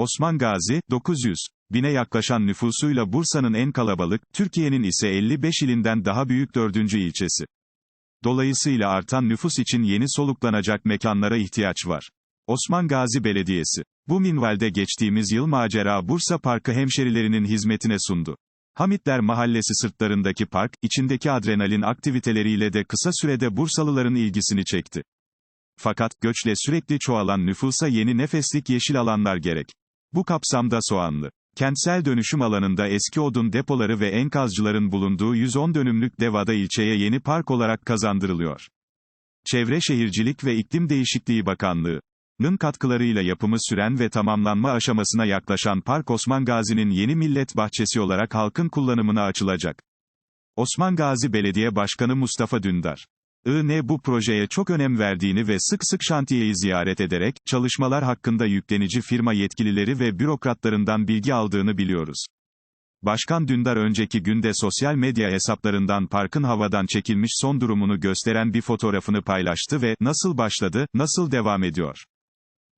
Osman Gazi, 900 bine yaklaşan nüfusuyla Bursa'nın en kalabalık, Türkiye'nin ise 55 ilinden daha büyük dördüncü ilçesi. Dolayısıyla artan nüfus için yeni soluklanacak mekanlara ihtiyaç var. Osman Gazi Belediyesi. Bu minvalde geçtiğimiz yıl Macera Bursa Parkı hemşerilerinin hizmetine sundu. Hamitler Mahallesi sırtlarındaki park, içindeki adrenalin aktiviteleriyle de kısa sürede Bursalıların ilgisini çekti. Fakat, göçle sürekli çoğalan nüfusa yeni nefeslik yeşil alanlar gerek. Bu kapsamda Soğanlı. Kentsel dönüşüm alanında eski odun depoları ve enkazcıların bulunduğu 110 dönümlük Devada ilçeye yeni park olarak kazandırılıyor. Çevre Şehircilik ve İklim Değişikliği Bakanlığı Nın katkılarıyla yapımı süren ve tamamlanma aşamasına yaklaşan Park Osman Gazi'nin yeni millet bahçesi olarak halkın kullanımına açılacak. Osman Gazi Belediye Başkanı Mustafa Dündar. IN bu projeye çok önem verdiğini ve sık sık şantiyeyi ziyaret ederek, çalışmalar hakkında yüklenici firma yetkilileri ve bürokratlarından bilgi aldığını biliyoruz. Başkan Dündar önceki günde sosyal medya hesaplarından parkın havadan çekilmiş son durumunu gösteren bir fotoğrafını paylaştı ve, nasıl başladı, nasıl devam ediyor?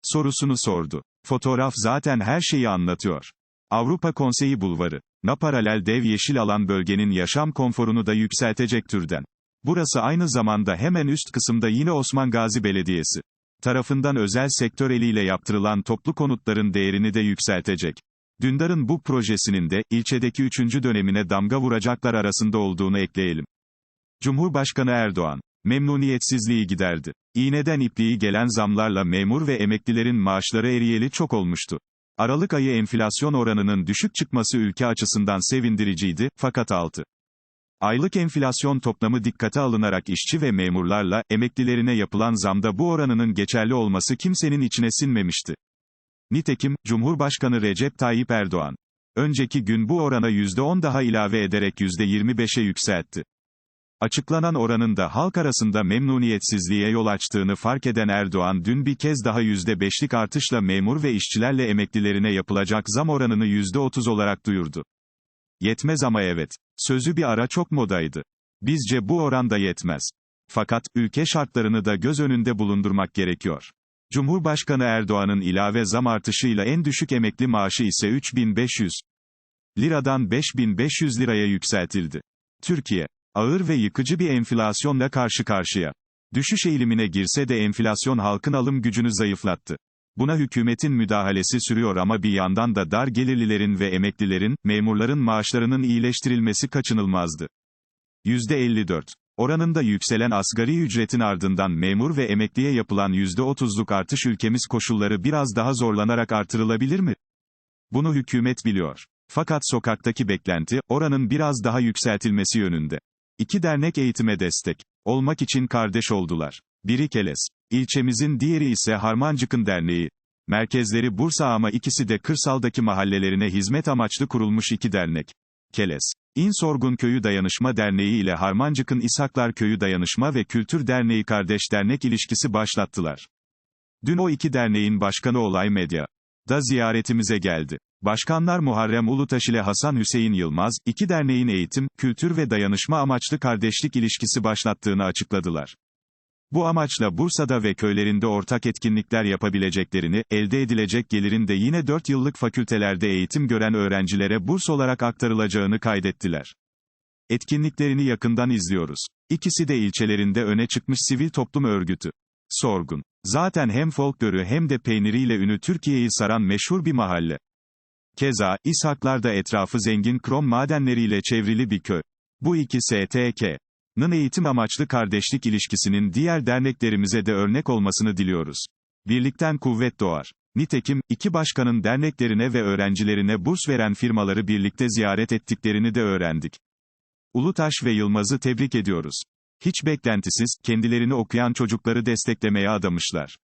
sorusunu sordu. Fotoğraf zaten her şeyi anlatıyor. Avrupa Konseyi Bulvarı. Na paralel dev yeşil alan bölgenin yaşam konforunu da yükseltecek türden. Burası aynı zamanda hemen üst kısımda yine Osman Gazi Belediyesi tarafından özel sektör eliyle yaptırılan toplu konutların değerini de yükseltecek. Dündar'ın bu projesinin de, ilçedeki üçüncü dönemine damga vuracaklar arasında olduğunu ekleyelim. Cumhurbaşkanı Erdoğan, memnuniyetsizliği giderdi. İğneden ipliği gelen zamlarla memur ve emeklilerin maaşları eriyeli çok olmuştu. Aralık ayı enflasyon oranının düşük çıkması ülke açısından sevindiriciydi, fakat 6. Aylık enflasyon toplamı dikkate alınarak işçi ve memurlarla, emeklilerine yapılan zamda bu oranının geçerli olması kimsenin içine sinmemişti. Nitekim, Cumhurbaşkanı Recep Tayyip Erdoğan, önceki gün bu orana %10 daha ilave ederek %25'e yükseltti. Açıklanan oranın da halk arasında memnuniyetsizliğe yol açtığını fark eden Erdoğan dün bir kez daha %5'lik artışla memur ve işçilerle emeklilerine yapılacak zam oranını %30 olarak duyurdu. Yetmez ama evet. Sözü bir ara çok modaydı. Bizce bu oranda yetmez. Fakat, ülke şartlarını da göz önünde bulundurmak gerekiyor. Cumhurbaşkanı Erdoğan'ın ilave zam artışıyla en düşük emekli maaşı ise 3500 liradan 5500 liraya yükseltildi. Türkiye, ağır ve yıkıcı bir enflasyonla karşı karşıya. Düşüş eğilimine girse de enflasyon halkın alım gücünü zayıflattı. Buna hükümetin müdahalesi sürüyor ama bir yandan da dar gelirlilerin ve emeklilerin, memurların maaşlarının iyileştirilmesi kaçınılmazdı. %54 oranında yükselen asgari ücretin ardından memur ve emekliye yapılan %30'luk artış ülkemiz koşulları biraz daha zorlanarak artırılabilir mi? Bunu hükümet biliyor. Fakat sokaktaki beklenti, oranın biraz daha yükseltilmesi yönünde. İki dernek eğitime destek olmak için kardeş oldular. Biri Keles. İlçemizin diğeri ise Harmancık'ın derneği. Merkezleri Bursa ama ikisi de kırsaldaki mahallelerine hizmet amaçlı kurulmuş iki dernek. Keles. İnsorgun Köyü Dayanışma Derneği ile Harmancık'ın İshaklar Köyü Dayanışma ve Kültür Derneği kardeş dernek ilişkisi başlattılar. Dün o iki derneğin başkanı Olay Medya da ziyaretimize geldi. Başkanlar Muharrem Ulutaş ile Hasan Hüseyin Yılmaz, iki derneğin eğitim, kültür ve dayanışma amaçlı kardeşlik ilişkisi başlattığını açıkladılar. Bu amaçla Bursa'da ve köylerinde ortak etkinlikler yapabileceklerini, elde edilecek gelirin de yine 4 yıllık fakültelerde eğitim gören öğrencilere burs olarak aktarılacağını kaydettiler. Etkinliklerini yakından izliyoruz. İkisi de ilçelerinde öne çıkmış sivil toplum örgütü. Sorgun. Zaten hem folkloru hem de peyniriyle ünü Türkiye'yi saran meşhur bir mahalle. Keza, İshaklar da etrafı zengin krom madenleriyle çevrili bir köy. Bu iki STK. Nın eğitim amaçlı kardeşlik ilişkisinin diğer derneklerimize de örnek olmasını diliyoruz. Birlikten kuvvet doğar. Nitekim, iki başkanın derneklerine ve öğrencilerine burs veren firmaları birlikte ziyaret ettiklerini de öğrendik. Ulutaş ve Yılmaz'ı tebrik ediyoruz. Hiç beklentisiz, kendilerini okuyan çocukları desteklemeye adamışlar.